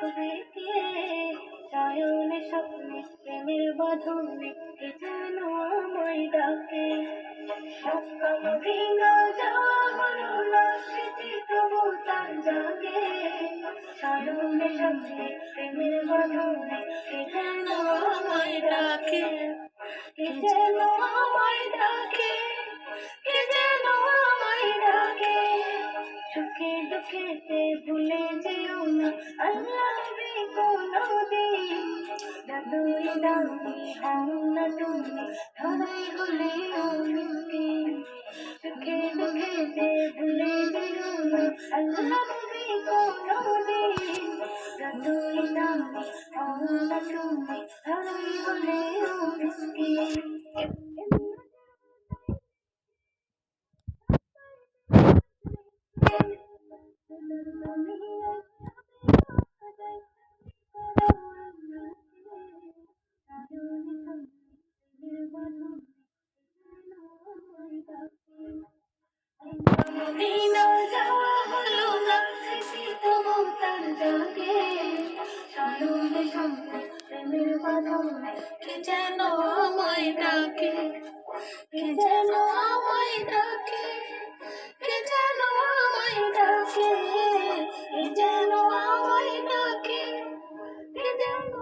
দেখে সায়নে স্বপ্নে, প্রেমের বাঁধনে কে যেন আমায় ডাকে। সপ্তম দিন হলো না স্মৃতি তবু তার জাগে। সায়নে স্বপ্নে, প্রেমের বাঁধনে কে যেন আমায় ডাকে। কে যেন আমায় ডাকে দুঃখেতে ভুলে যেও না, আল্লাহ হবে কোনদিন। দাদুই দামি হও না তুমি ধরাই হলে মিসকিন সুখে দুঃখেতে ভুলে যেও না, আল্লাহ দাদুই দামি হও না তুমি ধরাই হলে মিসকিন কে যেন আমায় ডাকে কে যেন আমায় ডাকে কে যেন আমায় ডাকে কে যেন আমায় ডাকে কে যেন